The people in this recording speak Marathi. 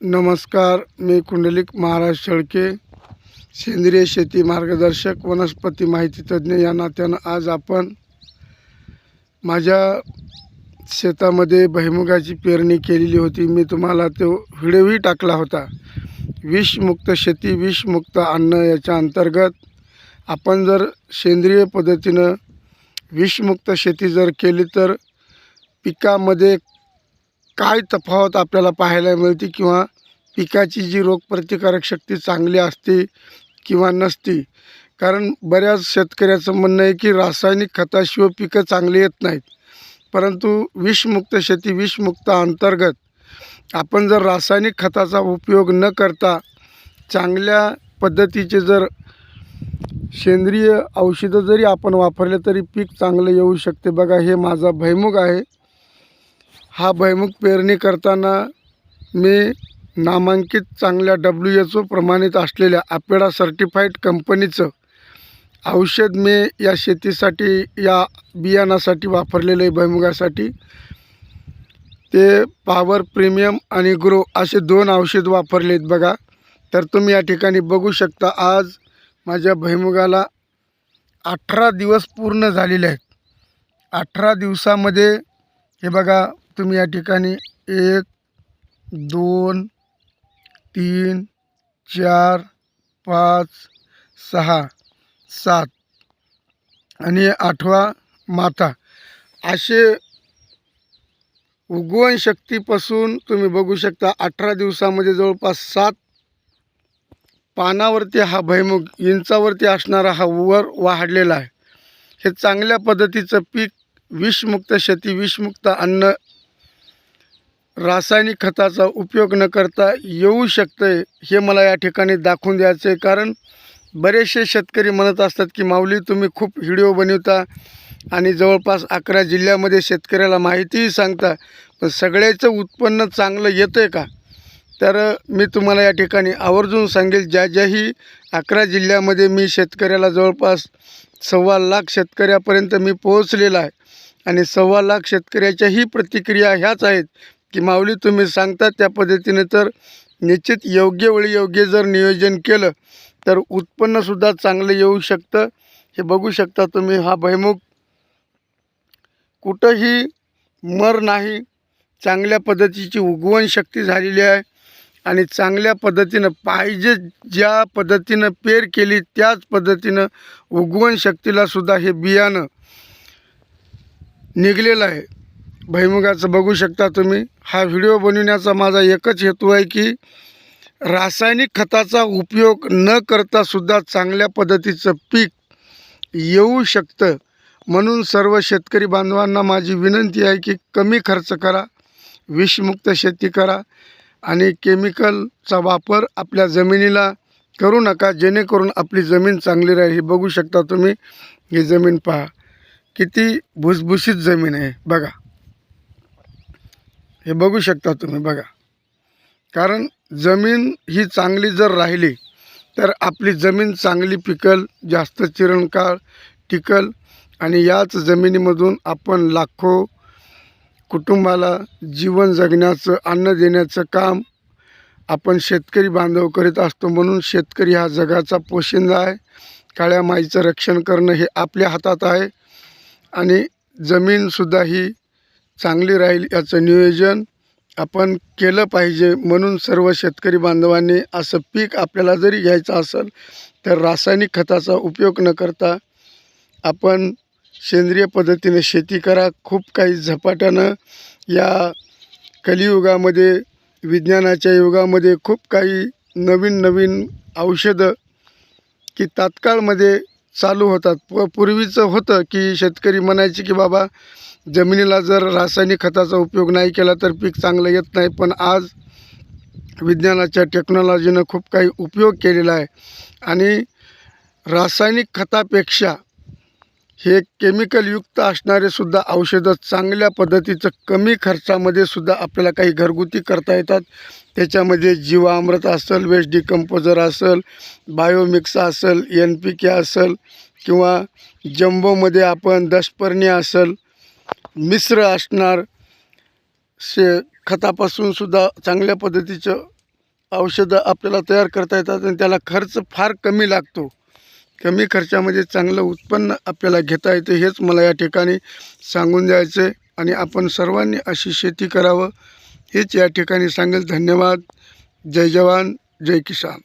नमस्कार मी कुंडलिक महाराज शेळके सेंद्रिय शेती मार्गदर्शक वनस्पती माहिती तज्ज्ञ या नात्यानं आज आपण माझ्या शेतामध्ये भैमुगाची पेरणी केलेली होती. मी तुम्हाला तो व्हिडिओही टाकला होता. विषमुक्त शेती विषमुक्त अन्न याच्या अंतर्गत आपण जर सेंद्रिय पद्धतीनं विषमुक्त शेती जर केली तर पिकामध्ये काय तफावत आपल्याला पाहायला मिळते किंवा पिकाची जी रोगप्रतिकारक शक्ती चांगली असते किंवा नसते? कारण बऱ्याच शेतकऱ्याचं म्हणणं आहे की रासायनिक खताशिवाय पिकं चांगली येत नाहीत. परंतु विषमुक्त शेती विषमुक्त अंतर्गत आपण जर रासायनिक खताचा उपयोग न करता चांगल्या पद्धतीचे जर सेंद्रिय औषधं जरी आपण वापरले तरी पीक चांगलं येऊ शकते. बघा हे माझा भैमुग आहे. हा भयमुख पेरणी करताना मी नामांकित चांगल्या डब्ल्यू एच ओ प्रमाणित असलेल्या आपेडा सर्टिफाईड कंपनीचं औषध मी या शेतीसाठी या बियाणासाठी वापरलेलं आहे भयमुगासाठी. ते पावर प्रीमियम आणि ग्रो असे दोन औषध वापरले आहेत बघा. तर तुम्ही या ठिकाणी बघू शकता आज माझ्या भैमुगाला अठरा दिवस पूर्ण झालेले आहेत. अठरा दिवसामध्ये हे बघा तुम्ही या ठिकाणी एक दोन तीन चार पाच सहा सात आणि आठवा माथा असे उगवण शक्तीपासून तुम्ही बघू शकता अठरा दिवसामध्ये जवळपास सात पानावरती हा भैमुख इंचावरती असणारा हा वर वाढलेला आहे. हे चांगल्या पद्धतीचं पीक विषमुक्त शेती विषमुक्त अन्न रासायनिक खताचा उपयोग न करता येऊ शकतं हे मला या ठिकाणी दाखवून द्यायचं आहे कारण बरेचसे शेतकरी म्हणत असतात की माऊली तुम्ही खूप व्हिडिओ बनवता आणि जवळपास अकरा जिल्ह्यामध्ये शेतकऱ्याला माहितीही सांगता पण सगळ्याचं उत्पन्न चांगलं येतं आहे का? तर मी तुम्हाला या ठिकाणी आवर्जून सांगेल ज्या ज्याही अकरा जिल्ह्यामध्ये मी शेतकऱ्याला जवळपास सव्वा लाख शेतकऱ्यापर्यंत मी पोहोचलेला आहे आणि सव्वा लाख शेतकऱ्याच्याही प्रतिक्रिया ह्याच आहेत. की माऊली तुम्ही सांगता त्या पद्धतीने तर निश्चित योग्य वेळी योग्य जर नियोजन केलं तर उत्पन्नसुद्धा चांगलं येऊ शकतं. हे बघू शकता तुम्ही हा भैमुख कुठंही मर नाही चांगल्या पद्धतीची उगवण शक्ती झालेली आहे आणि चांगल्या पद्धतीनं पाहिजे ज्या पद्धतीनं पेर केली त्याच पद्धतीनं उगवण शक्तीलासुद्धा हे बियाणं निघलेलं आहे. भैमुगाचं बघू शकता तुम्ही. हा व्हिडिओ बनविण्याचा माझा एकच हेतू आहे की रासायनिक खताचा उपयोग न करता सुद्धा चांगल्या पद्धतीचं पीक येऊ शकतं. म्हणून सर्व शेतकरी बांधवांना माझी विनंती आहे की कमी खर्च करा विषमुक्त शेती करा आणि केमिकलचा वापर आपल्या जमिनीला करू नका जेणेकरून आपली जमीन चांगली राहील. ही बघू शकता तुम्ही ही जमीन पहा. किती भुसभुशीत जमीन आहे. बघा. हे बघू शकता तुम्ही बघा. कारण जमीन ही चांगली जर राहिली तर आपली जमीन चांगली पिकल जास्त चिरणकाळ टिकल आणि याच जमिनीमधून आपण लाखो कुटुंबाला जीवन जगण्याचं अन्न देण्याचं काम आपण शेतकरी बांधव करीत असतो. म्हणून शेतकरी हा जगाचा पोशिंदा आहे. काळ्या माईचं रक्षण करणं हे आपल्या हातात आहे. आणि जमीनसुद्धा ही चांगली राहील याचं नियोजन आपण केलं पाहिजे म्हणून सर्व शेतकरी बांधवांनी असं पीक आपल्याला जरी घ्यायचं असेल तर रासायनिक खताचा उपयोग न करता आपण सेंद्रिय पद्धतीने शेती करा. खूप काही झपाट्यानं या कलियुगामध्ये विज्ञानाच्या युगामध्ये खूप काही नवीन नवीन औषधं की तात्काळमध्ये चालू होतात. प पूर्वीचं होतं की शेतकरी म्हणायचे की बाबा जमिनीला जर रासायनिक खताचा उपयोग नाही केला तर पीक चांगलं येत नाही. पण आज विज्ञानाच्या टेक्नॉलॉजीनं खूप काही उपयोग केलेला आहे. आणि रासायनिक खतापेक्षा हे केमिकलयुक्त असणारे सुद्धा औषधं चांगल्या पद्धतीचं कमी खर्चामध्ये सुद्धा आपल्याला काही घरगुती करता येतात. त्याच्यामध्ये जीवामृत असेल वेस्ट डिकम्पोजर असेल बायोमिक्स असेल एन पी के असेल किंवा जम्बोमध्ये आपण दशपर्णी असेल मिश्र असणार. शे खतापासून सुद्धा चांगल्या पद्धतीचं औषधं आपल्याला तयार करता येतात आणि त्याला खर्च फार कमी लागतो. कमी खर्चामध्ये चांगलं उत्पन्न आपल्याला घेता येतं हेच मला या ठिकाणी सांगून द्यायचं आहे आणि आपण सर्वांनी अशी शेती करावं हेच या ठिकाणी सांगेल. धन्यवाद. जय जवान जय किसान.